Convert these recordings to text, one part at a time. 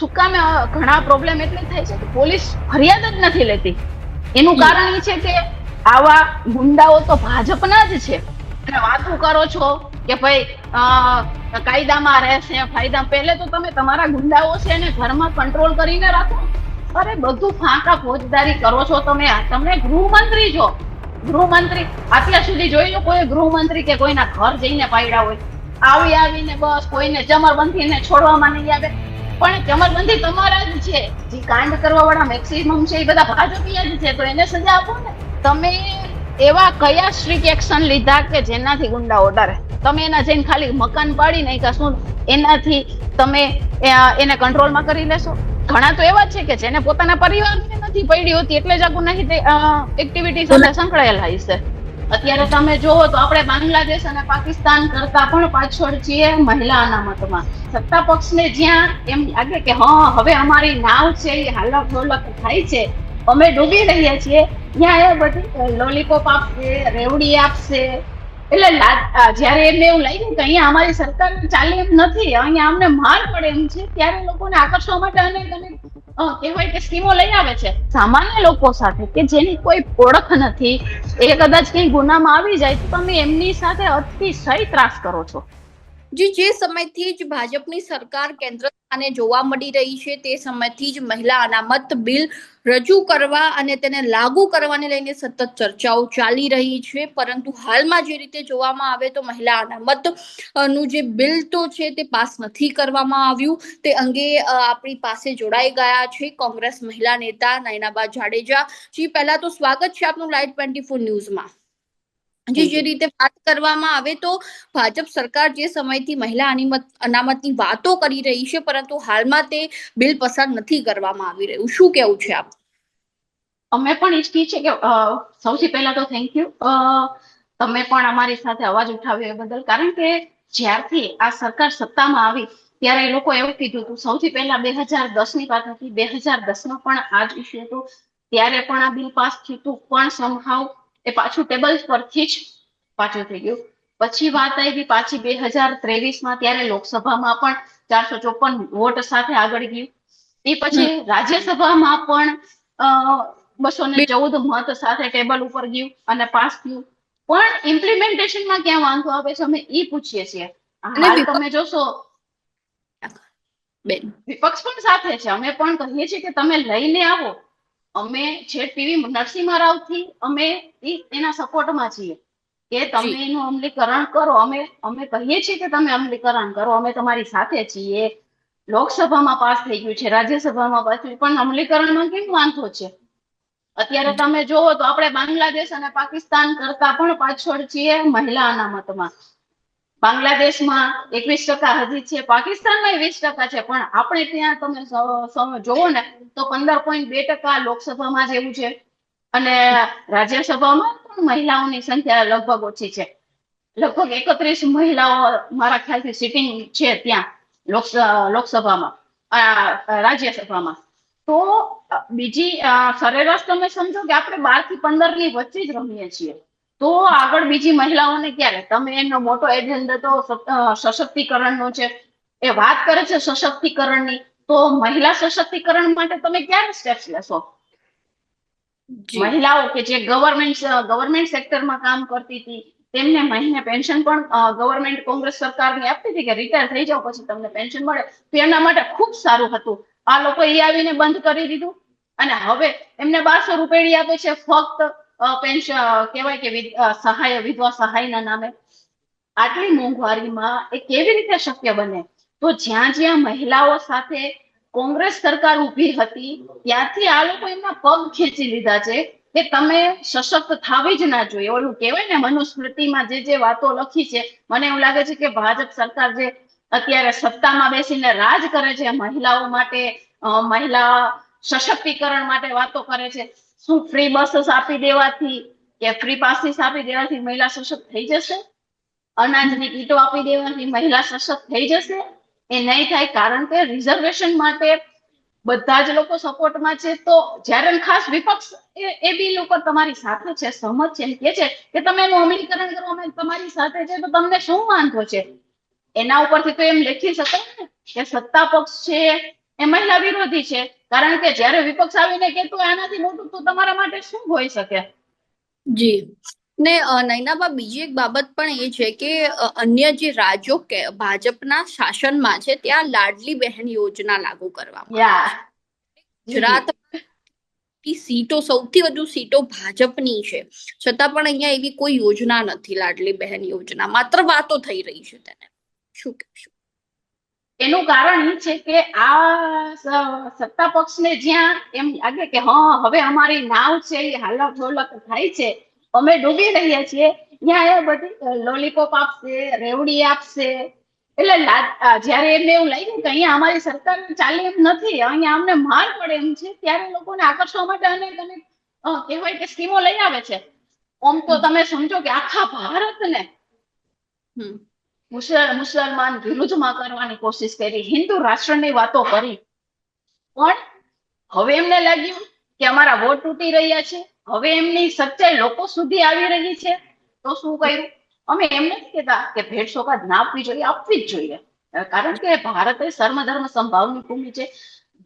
શું કામે ઘણા પ્રોબ્લેમ એટલે થાય છે કે પોલીસ ફરિયાદ જ નથી લેતી. એનું કારણ એ છે કે આવા ગુંડાઓ તો ભાજપના જ છે. અને વાતો કરો છો કે ભાઈ કાયદામાં રહેશે ફાયદા પહેલે તો તમે તમારા ગુંડાઓ છે ને ઘરમાં કંટ્રોલ કરીને રાખો. અરે બધું ફાંકા ફોજદારી કરો છો તમે. તમે ગૃહમંત્રી છો. ગૃહમંત્રી અત્યાર સુધી જોઈ લો કોઈ ગૃહમંત્રી કે કોઈના ઘર જઈને પાડ્યા હોય. આવી આવીને બસ કોઈને જમરબંધીને છોડવામાં નહીં આવે. પણ કમરબંધી તમારા જ છે. જે કાંડ કરવા વાળા મેક્સિમમ છે એ બધા ભાજપીય જ છે તો એને સજા આપો ને. તમે એવા કયા સ્ટ્રીક એક્શન લીધા કે જેનાથી ગુંડાઓ ડરે તમે એના જઈને ખાલી મકાન પાડી નાખ્યા શું? એનાથી તમે એને કંટ્રોલમાં કરી લેશો? ઘણા તો એવા જ છે કે જેને પોતાના પરિવારને નથી પડી હોતી એટલે જ આ ગુનાહિત એક્ટિવિટી સાથે સંકળાયેલા હશે. અત્યારે તમે જોવો તો આપણે બાંગ્લાદેશ અને પાકિસ્તાન કરતા પણ પાછળ છીએ મહિલા અનામતમાં. સત્તા પક્ષને જ્યાં એમ લાગે કે હા, હવે અમારી નાવ છે, એ હાલક ડોલક થાય છે, અમે ડૂબી રહ્યા છીએ, ત્યાં એ બધી લોલીપોપ આપશે, રેવડી આપશે. એટલે જ્યારે એમને એવું લાગ્યું કે અહીંયા અમારી સરકાર ચાલે એમ નથી, અહીંયા અમને માર પડે એમ છે, ત્યારે લોકોને આકર્ષવા માટે અનેક અનેક કહેવાય કે સ્કીમો લઈ આવે છે. સામાન્ય લોકો સાથે કે જેની કોઈ ઓળખ નથી, એ કદાચ કઈ ગુનામાં આવી જાય તો તમે એમની સાથે અતિશય ત્રાસ કરો છો. જી જે સમયથી જ ભાજપની સરકાર કેન્દ્ર સ્થાને જોવા મળી રહી છે, તે સમયથી જ મહિલા અનામત બિલ રજૂ કરવા અને તેને લાગુ કરવાને લઈને સતત ચર્ચાઓ ચાલી રહી છે. પરંતુ હાલમાં જે રીતે જોવામાં આવે તો મહિલા અનામતનું જે બિલ તો છે તે પાસ નથી કરવામાં આવ્યું. તે અંગે આપણી પાસે જોડાઈ ગયા છે કોંગ્રેસ મહિલા નેતા નયનાબા જાડેજા. જી, પહેલા તો સ્વાગત છે આપનું લાઈવ ટ્વેન્ટી ફોર ન્યૂઝમાં. જી જે રીતે વાત કરવામાં આવે તો ભાજપ સરકાર જે સમયથી મહિલા અનામત અનામતની વાતો કરી રહી છે પરંતુ હાલમાં તે બિલ પસાર નથી કરવામાં આવી રહ્યું. શું કેવું છે આપ? અમે પણ ઈચ્છીએ છીએ કે સૌથી પહેલા તો થેન્ક યુ તમે પણ અમારી સાથે અવાજ ઉઠાવ્યો એ બદલ. કારણ કે જ્યારથી આ સરકાર સત્તામાં આવી ત્યારે એ લોકો એવું કીધું હતું સૌથી પહેલા બે હજાર દસની વાત હતી બે હજાર દસમાં પણ આ જ ઇસ્યુ હતું. ત્યારે પણ આ બિલ પાસ થયું હતું પણ સમહાવ એ પાછું ટેબલ પરથી જ પાછું થઈ ગયું. પછી વાત આવી પાછી બે હજાર ત્રેવીસમાં ત્યારે લોકસભામાં પણ ચારસો ચોપન વોટ સાથે આગળ ગયું. એ પછી રાજ્યસભામાં પણ બસો ને ચૌદ મત સાથે ટેબલ ઉપર ગયું અને પાસ થયું. પણ ઇમ્પ્લિમેન્ટેશનમાં ક્યાં વાંધો આવે છે? અમે એ પૂછીએ છીએ. હાલ તમે જોશો. બેન વિપક્ષ પણ સાથે છે. અમે પણ કહીએ છીએ કે તમે લઈને આવો. અમે જે ટીવી નરસિંહ રાવથી અમે એના સપોર્ટમાં છીએ. કે તમે એનું અમલીકરણ કરો. અમે અમે કહીએ છીએ કે તમે અમલીકરણ કરો. અમે તમારી સાથે છીએ. લોકસભામાં પાસ થઈ ગયું છે. રાજ્યસભામાં પાસ થયું પણ અમલીકરણમાં કેમ વાંધો છે? અત્યારે તમે જોવો તો આપણે બાંગ્લાદેશ અને પાકિસ્તાન કરતા પણ પાછળ છીએ મહિલા અનામતમાં. બાંગ્લાદેશમાં એકવીસ ટકા હજી છે, પાકિસ્તાનમાં વીસ ટકા છે, પણ આપણે ત્યાં તમે જોવો ને, તો પંદર પોઈન્ટ બે ટકા લોકસભામાં જેવું છે. અને રાજ્યસભામાં પણ મહિલાઓની સંખ્યા લગભગ ઓછી છે. લગભગ એકત્રીસ મહિલાઓ મારા ખ્યાલથી સિટિંગ છે ત્યાં, લોકસ, લોકસભામાં રાજ્યસભામાં. તો બીજી સરેરાશ તમે સમજો કે આપણે બારથી પંદરની વચ્ચે જ રમીએ છીએ. તો આગળ બીજી મહિલાઓને ક્યારે? તમે એનો મોટો એજન્ડા તો સશક્તિકરણનો છે. એ વાત કરે છે સશક્તિકરણની. તો મહિલા સશક્તિકરણ માટે તમે ક્યારે સ્ટેપ્સ લેશો? મહિલાઓ કે જે ગવર્મેન્ટ ગવર્મેન્ટ સેક્ટરમાં કામ કરતી હતી તેમને મહિને પેન્શન પણ ગવર્મેન્ટ કોંગ્રેસ સરકારની આપતી હતી કે રિટાયર થઈ જાવ પછી તમને પેન્શન મળે. તો એમના માટે ખૂબ સારું હતું. આ લોકો એ આવીને બંધ કરી દીધું. અને હવે એમને બારસો રૂપિયા આપે છે ફક્ત. પેન્શન કહેવાય કે સહાય, વિધવા સહાયના નામે. આટલી મોંઘવારીમાં એ કેવી રીતે શક્ય બને? તો જ્યાં જ્યાં મહિલાઓ સાથે કોંગ્રેસ સરકાર ઊભી હતી, ત્યાંથી આ લોકો એમના પગ ખેંચી લીધા છે કે તમે સશક્ત થાવી જ ના જોઈએ. ઓલું કહેવાય ને મનુસ્મૃતિમાં જે જે વાતો લખી છે, મને એવું લાગે છે કે ભાજપ સરકાર જે અત્યારે સત્તામાં બેસીને રાજ કરે છે મહિલાઓ માટે મહિલા સશક્તિકરણ માટે વાતો કરે છે શું ફ્રી બસ આપી દેવાથી? કે ફ્રી પાસીસ આપી દેવાથી મહિલા સશક્ત થઈ જશે? અનાજની કીટો આપી દેવાથી મહિલા સશક્ત થઈ જશે? એ નહીં થાય કારણ કે રિઝર્વેશન માટે બધા જ લોકો સપોર્ટમાં છે. તો જ્યારે ખાસ વિપક્ષ એ બિલ ઉપર તમારી સાથે છે, સહમત છે કે છે કે તમે એનું અમલીકરણ કરો, અમે તમારી સાથે છે, તો તમને શું વાંધો છે? એના ઉપરથી તો એમ લખી શકાય ને કે સત્તા પક્ષ છે, એ મહિલા વિરોધી છે. કારણ કે જ્યારે વિપક્ષ આવીને કેતું આનાથી મોટું તો તમારા માટે શું હોઈ શકે? જી. ને નૈનાબા બીજી એક બાબત પણ એ છે કે અન્ય જે રાજ્યો કે ભાજપના શાસનમાં છે ત્યાં લાડલી બહેન યોજના લાગુ કરવામાં યા. ગુજરાત સીટો સૌથી વધુ સીટો ભાજપની છે. છતાં પણ અહીંયા એવી કોઈ યોજના નથી લાડલી બહેન યોજના. માત્ર વાતો થઈ રહી છે તેને. શું કહેશો? એનું કારણ એ છે કે આ સત્તા પક્ષને જ્યાં એમ લાગે કે હા હવે અમારી નાવ છે એ હાલક ઢોલક થાય છે અમે ડૂબી રહ્યા છીએ ત્યાં એ બધી લોલીપોપ આપશે રેવડી આપશે. એટલે જયારે એમને એવું લાગ્યું કે અહીંયા અમારી સરકાર ચાલે એમ નથી અહીંયા અમને માર પડે એમ છે ત્યારે લોકોને આકર્ષવા માટે અનેક અનેક અ, કહેવાય કે સ્કીમો લઈ આવે છે. આમ તો તમે સમજો કે આખા ભારતને હમ મુસલમાન વિરુદ્ધમાં કરવાની કોશિશ કરી. હિન્દુ રાષ્ટ્રની વાતો કરી. પણ હવે એમને લાગ્યું કે અમારા વોટ તૂટી રહ્યા છે. હવે એમની સચ્ચાઈ લોકો સુધી આવી રહી છે. તો શું કર્યું? અમે એમને જ કહેતા કે ભેટ સોગાદ ના આપવી જોઈએ, આપવી જ જોઈએ. કારણ કે ભારત એ સર્વધર્મ સંભાવની ભૂમિ છે.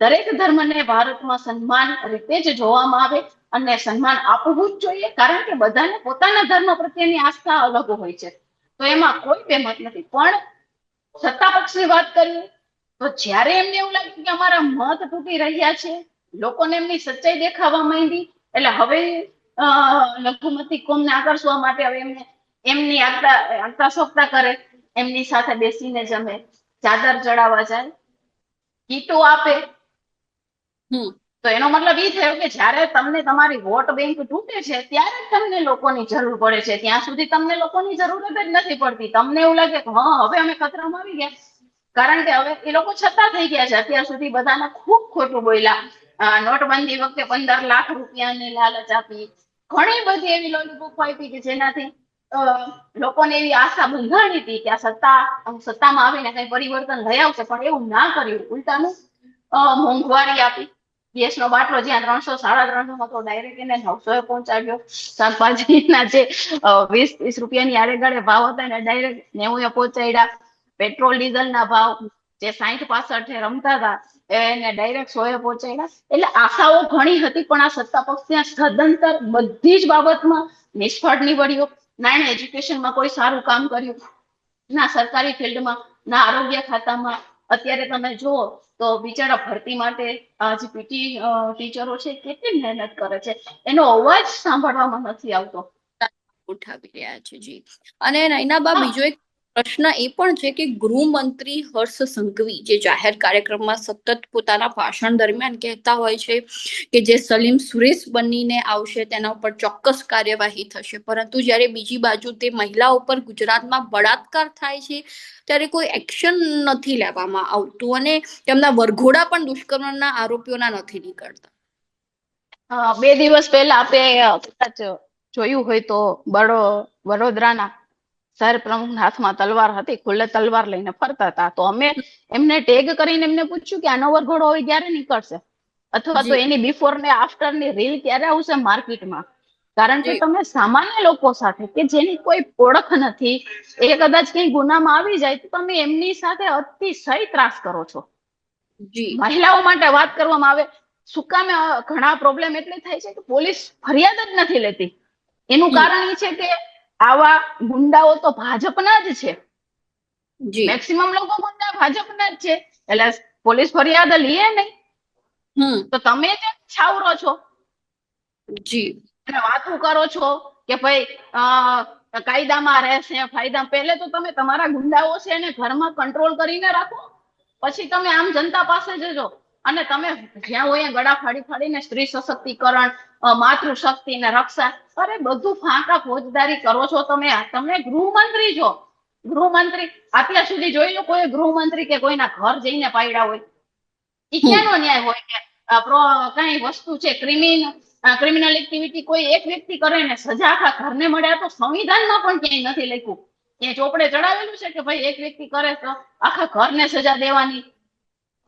દરેક ધર્મને ભારતમાં સન્માન રીતે જ જોવામાં આવે અને સન્માન આપવું જ જોઈએ, કારણ કે બધાને પોતાના ધર્મ પ્રત્યેની આસ્થા અલગ હોય છે. તો એમાં કોઈ બેમત નથી. પણ સત્તા પક્ષની વાત કરીએ તો જ્યારે એમને એવું લાગ્યું કે અમારા મત તૂટી રહ્યા છે, લોકોને એમની સચ્ચાઈ દેખાવા માંડી, એટલે હવે લઘુમતી કોમને આકર્ષવા માટે હવે એમને, એમની આગતા આગતા સોગતા કરે, એમની સાથે બેસીને જમે, ચાદર ચડાવવા જાય ગીતો આપે. હમ. તો એનો મતલબ એ થયો કે જ્યારે તમને તમારી વોટ બેંક તૂટે છે, ત્યારે જ તમને લોકોની જરૂર પડે છે. ત્યાં સુધી તમને લોકોની જરૂરત જ નથી પડતી. તમને એવું લાગે કે, હા, હવે અમે ખતરામાં આવી ગયા. કારણ કે હવે એ લોકો છતાં થઈ ગયા છે. અત્યાર સુધી બધાને ખૂબ ખોટું બોલ્યા. નોટબંધી વખતે પંદર લાખ રૂપિયાની લાલચ આપી. ઘણી બધી એવી લોલીપોપ આપી કે જેનાથી લોકોને એવી આશા બંધાણી હતી કે આ સત્તા સત્તામાં આવીને કઈ પરિવર્તન લઈ આવશે. પણ એવું ના કર્યું. ઉલટાનું મોંઘવારી આપી. ગેસ નો બાટલો જ્યાં ત્રણસો, સાડા ત્રણસો હતો ડાયરેક્ટ એને નવસો પહોંચાડ્યો. શાકભાજીના જે વીસ, ત્રીસ રૂપિયાની આડેગાડે ભાવ હતા એને ડાયરેક્ટ નેવું પહોંચાડ્યા. પેટ્રોલ ડીઝલ ના ભાવ જે સાહીઠ પાસઠ રમતા હતા એને ડાયરેક્ટ સો એ પહોંચાડ્યા. એટલે આશાઓ ઘણી હતી, પણ આ સત્તા પક્ષ ત્યાં સદંતર બધી જ બાબતમાં નિષ્ફળ નીવડ્યો. ના એને એજ્યુકેશનમાં કોઈ સારું કામ કર્યું. ના સરકારી ફિલ્ડમાં ના આરોગ્ય ખાતામાં અત્યારે તમે જુઓ તો બિચારા ભરતી માટે આ જે પીટી ટીચરો છે કેટલી મહેનત કરે છે. એનો અવાજ સાંભળવામાં નથી આવતો. ઉઠાવી રહ્યા છે જી. અને નૈનાબા. બીજો એક પ્રશ્ન એ પણ છે કે ગૃહમંત્રી હર્ષ સંઘવી જે જાહેર કાર્યક્રમમાં સતત પોતાના ભાષણ દરમિયાન કહેતા હોય છે કે જે સલીમ સુરેશ બનીને આવશે, તેના ઉપર ચોક્કસ કાર્યવાહી થશે. પરંતુ જ્યારે બીજી બાજુ તે મહિલા ઉપર ગુજરાતમાં બળાત્કાર થાય છે, ત્યારે કોઈ એક્શન નથી લેવામાં આવતું અને તેમના વરઘોડા પણ દુષ્કર્મના આરોપીઓના નથી નીકળતા. બે દિવસ પહેલા આપણે જોયું હોય તો વડોદરાના શહેર પ્રમુખના હાથમાં તલવાર હતી ખુલ્લે તલવાર લઈને ફરતા હતા. તો અમે એમને ટેગ કરીને એમને પૂછ્યું કે આનો વરઘોડો હવે ક્યારે નીકળશે? અથવા તો એની બિફોર ને આફ્ટરની રીલ ક્યારે આવશે માર્કેટમાં? કારણ કે તમે સામાન્ય લોકો સાથે કે જેની કોઈ ઓળખ નથી એ કદાચ કઈ ગુનામાં આવી જાય તો તમે એમની સાથે અતિશય ત્રાસ કરો છો. મહિલાઓ માટે વાત કરવામાં આવે શું કામે ઘણા પ્રોબ્લેમ એટલે થાય છે કે પોલીસ ફરિયાદ જ નથી લેતી. એનું કારણ એ છે કે આવા ગુંડાઓ તો ભાજપના જ છે. જી. મેક્સિમમ લોકો ગુંડા ભાજપના જ છે. એટલે પોલીસ ફરિયાદ લે નહીં. હમ. તો તમે જે છાવરો છો. જી. વાતું કરો છો કે ભાઈ કાયદામાં રહેશે ફાયદા. પહેલે તો તમે તમારા ગુંડાઓ છે એને ઘરમાં કંટ્રોલ કરીને રાખો. પછી તમે આમ જનતા પાસે જજો. અને તમે જ્યાં હોય ગળા ફાડી ફાડીને સ્ત્રી સશક્તિકરણ માતૃશક્તિ ને રક્ષા અરે બધું ફાંકા ફોજદારી કરો છો તમે. તમે ગૃહમંત્રી છો. ગૃહમંત્રી અત્યાર સુધી જોઈ લો કોઈ ગૃહમંત્રી કે કોઈના ઘર જઈને પાડ્યા હોય. એ ક્યાંનો ન્યાય હોય કે કઈ વસ્તુ છે ક્રિમિન ક્રિમિનલ એક્ટિવિટી કોઈ એક વ્યક્તિ કરે ને સજા આખા ઘરને મળ્યા તો સંવિધાનમાં પણ ક્યાંય નથી લખ્યું. એ ચોપડે ચડાવેલું છે કે ભાઈ એક વ્યક્તિ કરે તો આખા ઘરને સજા દેવાની?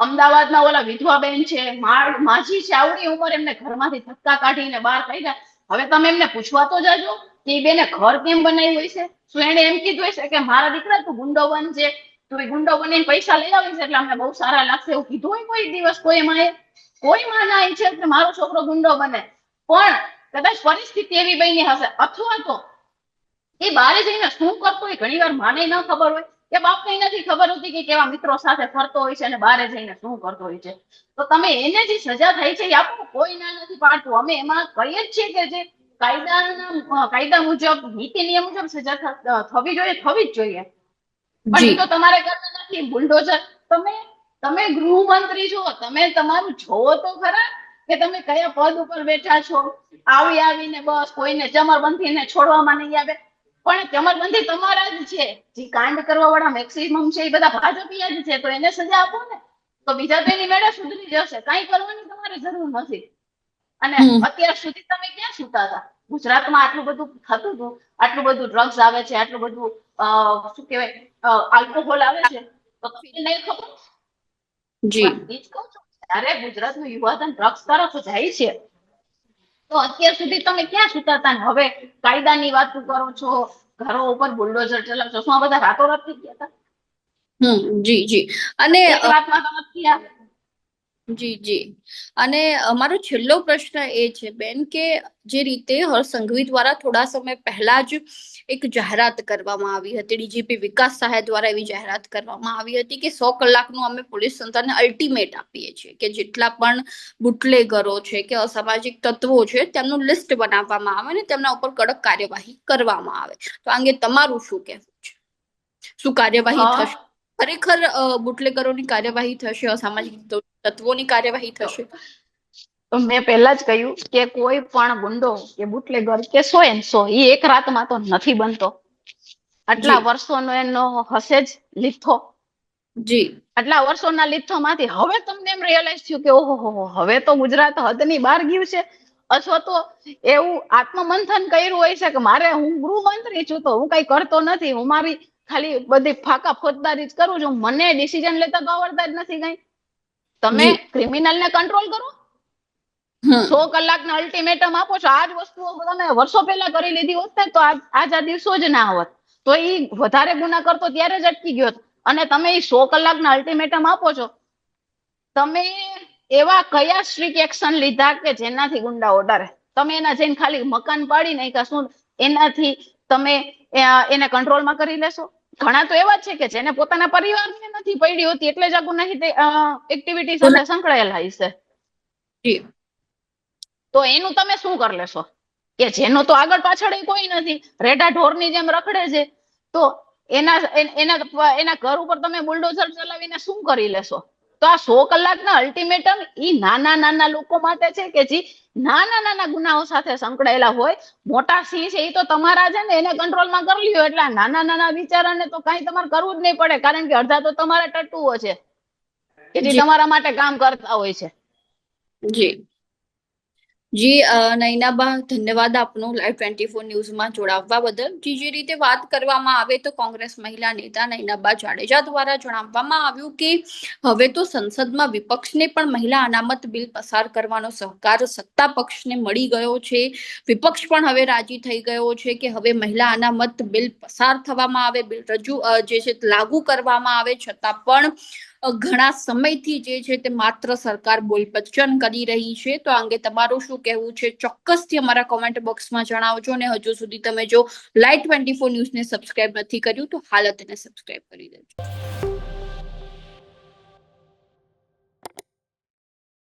અમદાવાદના ઓલા વિધવા બેન છે માજી છે, આવડી ઉંમર એમને ઘરમાંથી ધક્કા કાઢીને બહાર કાઢ્યા હવે તમે એમને પૂછવા તો જાજો કે એ બેને ઘર કેમ બનાવ્યું હોય છે? શું એને એમ કીધું હશે કે મારા દીકરા તું ગુંડો બનજે, તું એ ગુંડો બનીને પૈસા લઈ આવીશ એટલે અમને બહુ સારા લાગશે એવું કીધું હોય કોઈ દિવસ કોઈ માએ? કોઈ માં ના ઈચ્છે કે મારો છોકરો ગુંડો બને. પણ કદાચ પરિસ્થિતિ એવી બની હશે, અથવા તો એ બારે જઈને શું કરતો હોય ઘણી વાર માને ન ખબર હોય. કે બાપને નથી ખબર હોતી કે કેવા મિત્રો સાથે ફરતો હોય છે અને બહાર જઈને શું કરતો હોય છે. તો તમે એને જે સજા થાય છે એ આપો કોઈ ના નથી પાડતું. અમે એમાં કહીએ જ છીએ કે જે કાયદાના કાયદા મુજબ નીતિ નિયમ મુજબ સજા થવી જોઈએ થવી જ જોઈએ. પણ એ તો તમારે કરતા નથી બુલડોઝર. તમે તમે ગૃહમંત્રી છો તમે તમારું જોવો તો ખરા કે તમે કયા પદ ઉપર બેઠા છો. આવી આવીને બસ કોઈને જમરબંધીને છોડવામાં નહીં આવે. પણ કમરબંધી તમારા જ છે. જે કાંડ કરવા વાળા મેક્સિમમ છે એ બધા ભાજપીયા જ છે. તો એને સજા આપો ને. તો બીજા તો એની મેળે સુધરી જશે. કઈ કરવાની તમારે જરૂર નથી. અને અત્યાર સુધી તમે ક્યાં સુતા હતા? ગુજરાતમાં આટલું બધું થતું હતું. આટલું બધું ડ્રગ્સ આવે છે આટલું બધું શું કહેવાય આલ્કોહોલ આવે છે. તો નહીં ખબર? જી. એ જ કહું છું, જ્યારે ગુજરાતનું યુવાધન ડ્રગ્સ તરફ જાય છે તો અત્યાર સુધી તમે ક્યાં સુતા હતા હવે કાયદાની વાત કરો છો ઘરો ઉપર બુલડોઝર ચલાવો છો શું આ બધા રાતોરાત થઈ ગયા હતા હમ જી જી. અને એક રાતમાં તો થયા. જી જી. અને અમારો છેલ્લો પ્રશ્ન એ છે બેન કે જે રીતે હર્ષ સંઘવી દ્વારા થોડા સમય પહેલા જ એક જાહેરાત કરવામાં આવી હતી. ડીજીપી વિકાસ સહાય દ્વારા એવી જાહેરાત કરવામાં આવી હતી કે સો કલાકનું અમે પોલીસ સંસ્થાને અલ્ટિમેટ આપીએ છીએ કે જેટલા પણ બુટલેગરો છે કે અસામાજિક તત્વો છે તેમનું લિસ્ટ બનાવવામાં આવે અને તેમના ઉપર કડક કાર્યવાહી કરવામાં આવે. તો આ અંગે તમારું શું કહેવું છે? શું કાર્યવાહી થશે? ખરેખર બુટલેગરોની કાર્યવાહી થશે અસામાજિક તત્વોની કાર્યવાહી થશે? તો મેં પહેલા જ કહ્યું કે કોઈ પણ ગુંડો કે બુટલેગર કે સો એન સો એ એક રાતમાં તો નથી બનતો. આટલા વર્ષોનો એનો હશે જ લીથો જી. આટલા વર્ષોના લીથોમાંથી હવે તમને એમ રિયલાઇઝ થયું કે ઓહો હવે તો ગુજરાત હદની બહાર ગયું છે. અથવા તો એવું આત્મમંથન કર્યું હોય છે કે મારે હું ગૃહમંત્રી છું તો હું કઈ કરતો નથી. હું મારી ખાલી બધી ફાકા ફોજદારી જ કરું છું. મને ડિસિઝન લેતા તો આવડતા જ નથી કઈ. તમે ક્રિમિનલ ને કંટ્રોલ કરો. સો કલાકના અલ્ટિમેટમ આપો છો. આ જ વસ્તુઓ તમે વર્ષો પહેલા કરી લીધી હોત ને તો આજ આ દિવસો જ ના હોત. તો એ વધારે ગુના કરતો ત્યારે જ અટકી ગયો અને તમે એ સો કલાકના અલ્ટિમેટમ આપો છો. તમે એવા કયા સ્ટ્રીક એક્શન લીધા કે જેનાથી ગુંડાઓ ડરે તમે એના જઈને ખાલી મકાન પાડી નાખ્યા. શું એનાથી તમે એને કંટ્રોલમાં કરી લેશો? ઘણા તો એવા છે કે જેને પોતાના પરિવારને નથી પડી હોતી એટલે જ આ ગુનાહિત એક્ટિવિટી સાથે સંકળાયેલા હશે. જી. તો એનું તમે શું કરી લેશો? કે જેનો તો આગળ પાછળ કોઈ નથી. રેઢા ઢોરની જેમ રખડે છે. તો એના એના એના ઘર ઉપર તમે બુલડોઝર ચલાવીને શું કરી લેશો? તો આ સો કલાકના અલ્ટિમેટમ ઈ નાના નાના લોકો માટે છે કે જે નાના નાના ગુનાઓ સાથે સંકળાયેલા હોય. મોટા સિંહ છે એ તો તમારા છે ને એને કંટ્રોલમાં કરી લ્યો. એટલે નાના નાના વિચારાને તો કઈ તમારે કરવું જ નહીં પડે. કારણ કે અડધા તો તમારા ટટ્ટુઓ છે. કે જે. તમારા માટે કામ કરતા હોય છે. જી. જી નૈનાબા ધન્યવાદ આપનો લાઈવ ટ્વેન્ટી ફોર ન્યૂઝમાં જોડાવવા બદલ. જી રીતે વાત કરવામાં આવે તો કોંગ્રેસ મહિલા નેતા નૈનાબા જાડેજા દ્વારા જણાવવામાં આવ્યું કે હવે તો સંસદમાં વિપક્ષને પણ મહિલા અનામત બિલ પસાર કરવાનો સહકાર સત્તા પક્ષને મળી ગયો છે. વિપક્ષ પણ હવે રાજી થઈ ગયો છે કે હવે મહિલા અનામત બિલ પસાર થવામાં આવે, બિલ રજૂ જે છે લાગુ કરવામાં આવે. છતાં પણ ઘણા સમયથી જે છે તે માત્ર સરકાર બોલપચન કરી રહી છે. તો આ અંગે તમારું શું કહેવું છે? ચોક્કસથી અમારા કોમેન્ટ બોક્સમાં જણાવજો અને હજુ સુધી તમે જો લાઈટ ટ્વેન્ટી ફોર ન્યૂઝને સબસ્ક્રાઇબ નથી કર્યું તો હાલ તેને સબસ્ક્રાઇબ કરી દેજો.